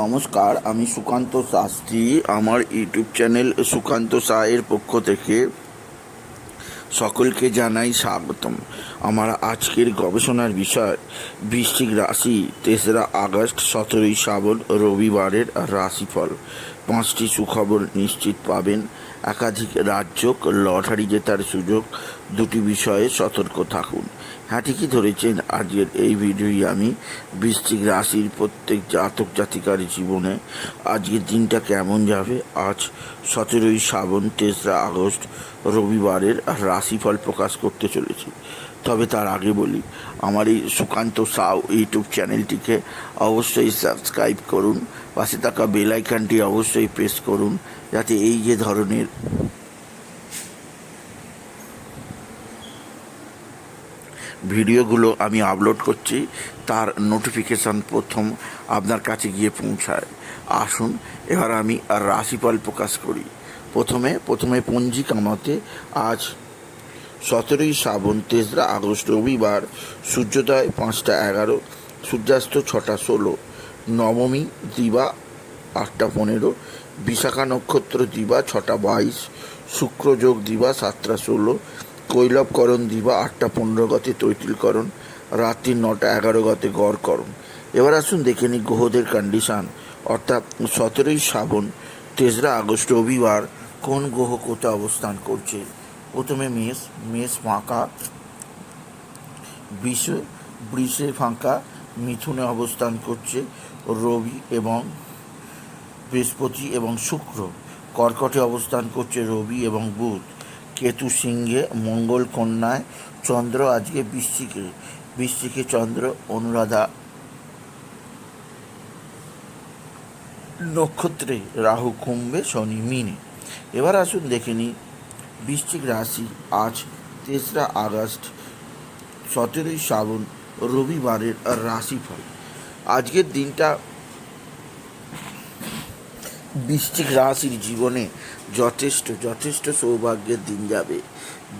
নমস্কার, আমি সুকান্ত শাস্ত্রী, আমার ইউটিউব চ্যানেল সুকান্ত সায়ের পক্ষ থেকে সকলকে জানাই স্বাগতম। আমার আজকের গবেষণার বিষয়, বৃশ্চিক রাশি, তেসরা আগস্ট, সতেরোই শ্রাবণ, রবিবারের রাশিফল। পাঁচটি সুখবর নিশ্চিত পাবেন। একাধিক রাজ্য লটারি জেতার সুযোগ দুটি বিষয়ে সতর্ক থাকুন। হ্যাঁ ঠিকই ধরেছেন, আজকের এই ভিডিওই আমি। বৃশ্চিক রাশির প্রত্যেক জাতক জাতিকার জীবনে আজকের দিনটা কেমন যাবে? আজ সতেরোই শ্রাবণ, তেসরা আগস্ট, রবিবারের রাশিফল প্রকাশ করতে চলেছি। তবে তার আগে বলি, আমার এই সুকান্ত সাউ ইউটিউব চ্যানেলটিকে অবশ্যই সাবস্ক্রাইব করুন। পাশে থাকা বেল আইকনটি অবশ্যই প্রেস করুন, যাতে এই যে ধরনের ভিডিওগুলো আমি আপলোড করছি, তার নোটিফিকেশান প্রথম আপনার কাছে গিয়ে পৌঁছায়। আসুন, এবার আমি রাশিফল প্রকাশ করি। প্রথমে প্রথমে পঞ্জিকা মতে আজ সতেরোই শ্রাবণ, তেসরা আগস্ট, রবিবার, সূর্যোদয় পাঁচটা এগারো, সূর্যাস্ত ছটা ষোলো, নবমী দিবা আটটা পনেরো, বিশাখা নক্ষত্র দিবা ছটা বাইশ শুক্রযোগ দিবা সাতটা ষোলো কৈলবকরণ দিবা আটটা পনেরো গতে তৈতিলকরণ, রাত্রি নটা এগারো গতে গড়করণ। এবার আসুন দেখে নিই গ্রহদের কন্ডিশান অর্থাৎ সতেরোই শ্রাবণ, তেসরা আগস্ট, রবিবার কোন গ্রহ কোথায় অবস্থান করছে? প্রথমে মেষ মেষ ফাঁকা, বিষ, বৃষে ফাঁকা, মিথুনে অবস্থান করছে রবি এবং বৃহস্পতি এবং শুক্র। কর্কটে অবস্থান করছে রবি এবং বুধ। কেতু সিংহে মঙ্গল কন্যায় চন্দ্র, আজকে বৃশ্চিকে বৃশ্চিকে চন্দ্র, অনুরাধা। নক্ষত্রে রাহু, কুম্ভে শনি, মিনে। এবার আসুন দেখে নিই, বৃশ্চিক রাশি আজ তেসরা আগস্ট, সতেরোই শ্রাবণ, রবিবারের রাশিফল। আজকের দিনটা বৃশ্চিক রাশির জীবনে যথেষ্ট যথেষ্ট সৌভাগ্যের দিন যাবে।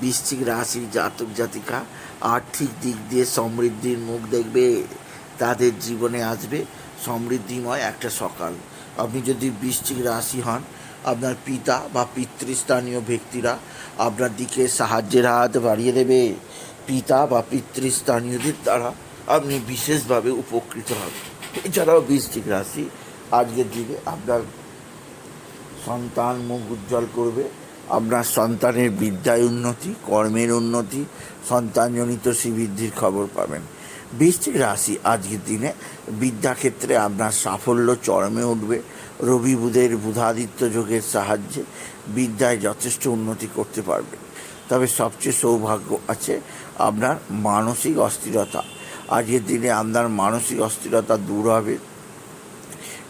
বৃশ্চিক রাশির জাতক জাতিকা আর্থিক দিক দিয়ে সমৃদ্ধির মুখ দেখবে। তাদের জীবনে আসবে সমৃদ্ধিময় একটা সকাল। আপনি যদি বৃশ্চিক রাশি হন, আপনার পিতা বা পিতৃস্থানীয় ব্যক্তিরা আপনার দিকে সাহায্যের হাত বাড়িয়ে দেবে। পিতা বা পিতৃস্থানীয়দের দ্বারা আপনি বিশেষভাবে উপকৃত হবেন। এছাড়াও বৃশ্চিক রাশি আজকের দিনে আপনার সন্তান মুখ উজ্জ্বল করবে। আপনার সন্তানের বিদ্যায় উন্নতি, কর্মের উন্নতি, সন্তানজনিত শ্রীবৃদ্ধির খবর পাবেন। বৃশ্চিক রাশি আজকের দিনে বিদ্যাক্ষেত্রে আপনার সাফল্য চরমে উঠবে। রবি বুধের বুধাদিত্য যোগের সাহায্যে বিদ্যায় যথেষ্ট উন্নতি করতে পারবেন তবে সবচেয়ে সৌভাগ্য আছে আপনার মানসিক অস্থিরতা। আজকের দিনে আপনার মানসিক অস্থিরতা দূর হবে।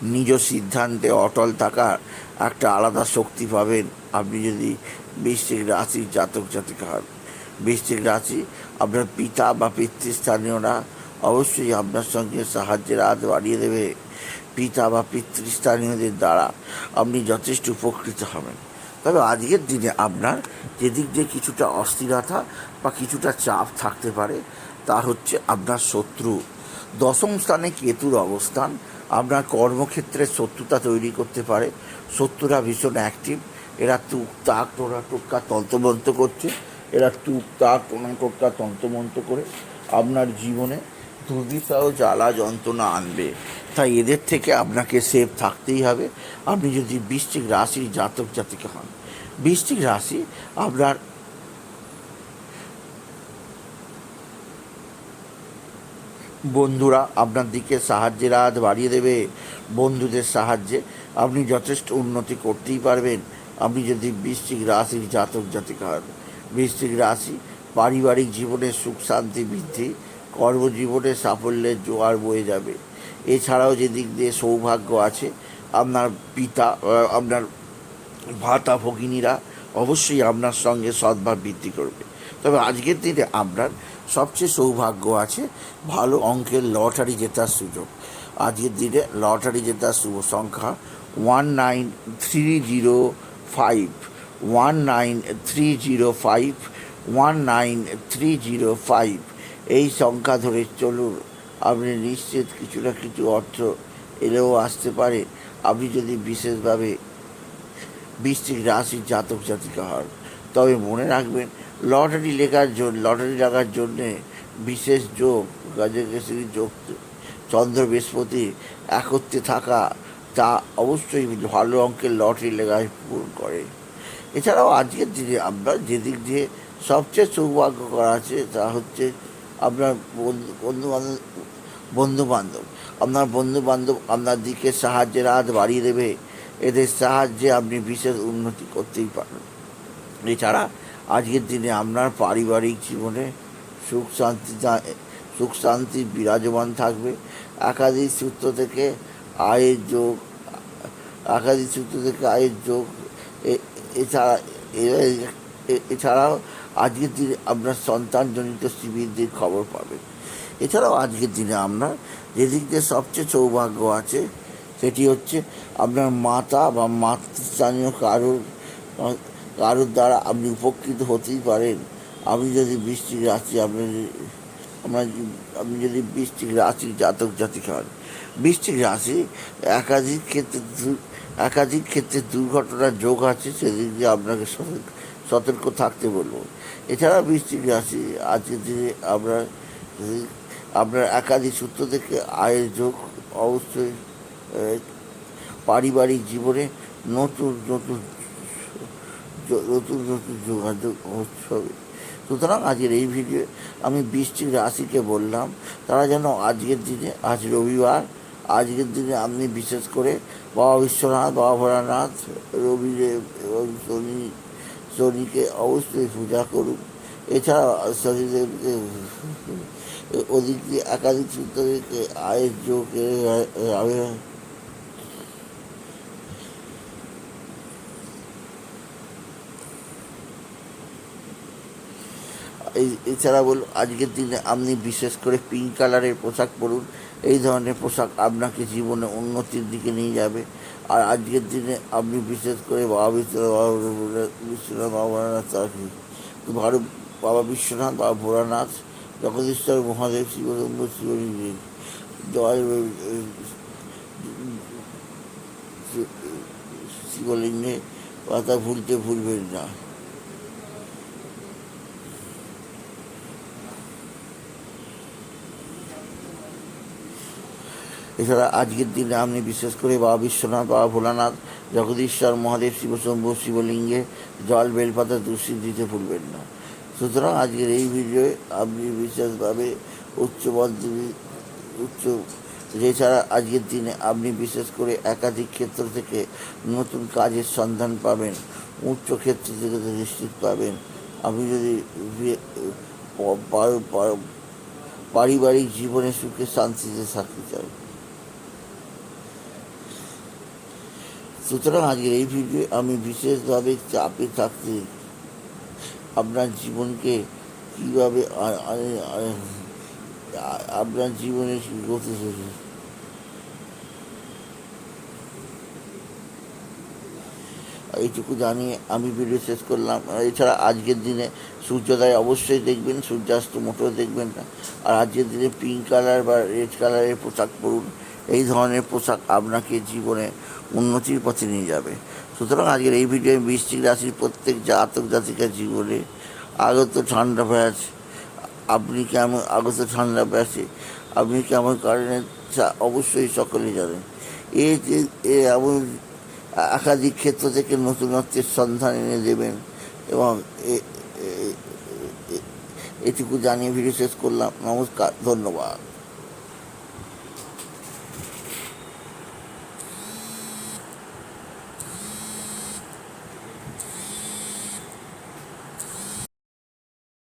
নিজ সিদ্ধান্তে অটল থাকার একটা আলাদা শক্তি পাবেন। আপনি যদি বৃশ্চিক রাশির জাতক জাতিকা হন, বৃশ্চিক রাশি আপনার পিতা বা পিতৃস্থানীয়রা অবশ্যই আপনার সঙ্গে সাহায্যের হাত বাড়িয়ে দেবে। পিতা বা পিতৃস্থানীয়দের দ্বারা আপনি যথেষ্ট উপকৃত হবেন। তবে আজকের দিনে আপনার যেদিক দিয়ে কিছুটা অস্থিরতা বা কিছুটা চাপ থাকতে পারে, তা হচ্ছে আপনার শত্রু। দশম স্থানে কেতুর অবস্থান আপনার কর্মক্ষেত্রে শত্রুতা তৈরি করতে পারে। শত্রুরা ভীষণ অ্যাক্টিভ এরা তুক তাক টোনা টোক্কা তন্ত্রমন্ত্র করছে। এরা তুক তাক টোনা টোক্কা তন্ত্রমন্ত্র করে আপনার জীবনে দুর্বিষহ জ্বালা যন্ত্রণা আনবে। তাই এদের থেকে আপনাকে সেফ থাকতেই হবে। আপনি যদি বৃষ্টিক রাশির জাতক জাতিকা হন বৃষ্টিক রাশি আপনার বন্ধুরা, আপনার দিকে সাহায্যের হাত বাড়িয়ে দেবে, বন্ধুদের সাহায্যে। আপনি যথেষ্ট উন্নতি করতেই পারবেন। আপনি যদি বৃশ্চিক রাশির জাতক জাতিকা হন বৃশ্চিক রাশি, পারিবারিক জীবনে সুখ, শান্তি, বৃদ্ধি, কর্মজীবনে সাফল্যের জোয়ার বয়ে যাবে। এছাড়াও যে দিক দিয়ে সৌভাগ্য আছে, আপনার পিতা আপনার ভাতা ভগিনীরা অবশ্যই আপনার সঙ্গে সদ্ভাব বৃদ্ধি করবে। তবে আজকের দিনে আপনার সবচেয়ে সৌভাগ্য আছে, ভালো অঙ্কের লটারি জেতার সুযোগ। আজকের দিনে লটারি জেতার শুভ সংখ্যা one nine three zero five one nine three zero five one nine three zero five এই সংখ্যা ধরে চলুন, আপনি নিশ্চিত কিছু না কিছু অর্থ এলেও আসতে পারে। আপনি যদি বিশেষভাবে বৃশ্চিক রাশির জাতক জাতিকা হন তবে মনে রাখবেন, লটারি লেখার জন্য, লটারি লাগার জন্যে বিশেষ যোগ গজকেশরী যোগ, চন্দ্র বৃহস্পতি একত্রে থাকা, তা অবশ্যই ভালো অঙ্কের লটারি লেখায় পূরণ করে। এছাড়াও আজকের দিনে আমরা যেদিক দিয়ে সবচেয়ে সৌভাগ্য করা আছে, তা হচ্ছে আপনার বন্ধু বন্ধু বান্ধব, বন্ধু আপনার বন্ধু বান্ধব আপনার দিকে সাহায্যের হাত বাড়িয়ে দেবে, এদের সাহায্যে আপনি বিশেষ উন্নতি করতেই পারেন এছাড়া আজকের দিনে আপনার পারিবারিক জীবনে সুখ শান্তি সুখ শান্তি বিরাজমান থাকবে। একাধিক সূত্র থেকে আয়ের যোগ, একাধিক সূত্র থেকে আয়ের যোগ এছাড়া এছাড়াও আজকের দিনে আপনার সন্তানজনিত শিবিরদের খবর পাবেন। এছাড়াও আজকের দিনে আপনার যেদিক দিয়ে সবচেয়ে সৌভাগ্য আছে, সেটি হচ্ছে আপনার মাতা বা মাতৃস্থানীয় কারোর কারোর দ্বারা আপনি উপকৃত হতেই পারেন। আমি যদি বৃষ্টিক রাশি আপনার আপনার আপনি যদি বৃষ্টিক রাশি জাতক জাতিক হন। বৃষ্টিক রাশি একাধিক ক্ষেত্রে একাধিক ক্ষেত্রে দুর্ঘটনার যোগ আছে, সেদিক দিয়ে আপনাকে সতর্ক সতর্ক থাকতে বলব। এছাড়া বৃষ্টিক রাশি আজকের দিনে আমরা আপনার একাধিক সূত্র থেকে আয়ের যোগ অবশ্যই পারিবারিক জীবনে নতুন নতুন নতুন নতুন যোগাযোগ হবে সুতরাং আজকের এই ভিডিও আমি বৃষ্টিক রাশিকে বললাম, তারা যেন আজকের দিনে, আজ রবিবার, আজকের দিনে আপনি বিশেষ করে বাবা বিশ্বনাথ, বাবা ভোলানাথ রবিদেব এবং শনি, শনিকে অবশ্যই পূজা করুন। এছাড়া শনিদেবকে দিয়ে একাধিক সূত্র থেকে আয়ের যোগ এছাড়া বল, আজকের দিনে আপনি বিশেষ করে পিঙ্ক কালারের পোশাক পরুন, এই ধরনের পোশাক আপনাকে জীবনে উন্নতির দিকে নিয়ে যাবে। আর আজকের দিনে আপনি বিশেষ করে বাবা বিশ্বনাথ বিশ্বনাথ ভারত বাবা বিশ্বনাথ বাবা ভোলানাথ জগদীশ্বর মহাদেব শিবরম্ব শিবলিঙ্গে শিবলিঙ্গে কথা ভুলতে ভুলবেন না। এছাড়া আজকের দিনে আপনি বিশেষ করে বাবা বিশ্বনাথ, বাবা ভোলানাথ, জগদীশ্বর, মহাদেব শিবশম্ভু শিবলিঙ্গে জল বেলপাতা দুশ্চিত দিতে ভুলবেন না। সুতরাং আজকের এই ভিডিওয়ে আপনি বিশেষভাবে উচ্চ উচ্চ এছাড়া আজকের দিনে আপনি বিশেষ করে একাধিক ক্ষেত্র থেকে নতুন কাজের সন্ধান পাবেন, উচ্চ ক্ষেত্র থেকে নিশ্চিত পাবেন। আপনি যদি বি- পারিবারিক জীবনে সুখে শান্তিতে থাকতে চান। সুতরাং আজকের এই ভিডিও আমি বিশেষভাবে চাপে থাকতে আপনার জীবনকে কীভাবে আপনার জীবনে কী করতে এইটুকু জানিয়ে আমি ভিডিও শেষ করলাম। এছাড়া আজকের দিনে সূর্যোদয় অবশ্যই দেখবেন, সূর্যাস্ত মোটেও দেখবেন না। আর আজকের দিনে পিঙ্ক কালার বা রেড কালারের পোশাক পরুন। এই ধরনের পোশাক আপনাকে জীবনে উন্নতির পথে নিয়ে যাবে। সুতরাং আজকের এই ভিডিও আমি বৃষ্টিক রাশির প্রত্যেক জাতক জাতিকার জীবনে আগত ঠান্ডা ব্যাস, আপনি কেমন আগত ঠান্ডা ব্যাসে, আপনি কেমন কারণে অবশ্যই সকলে জানেন। এই এমন একাধিক ক্ষেত্র থেকে নতুনত্বের সন্ধান এনে দেবেন এবং এটুকু জানিয়ে ভিডিও শেষ করলাম। নমস্কার, ধন্যবাদ।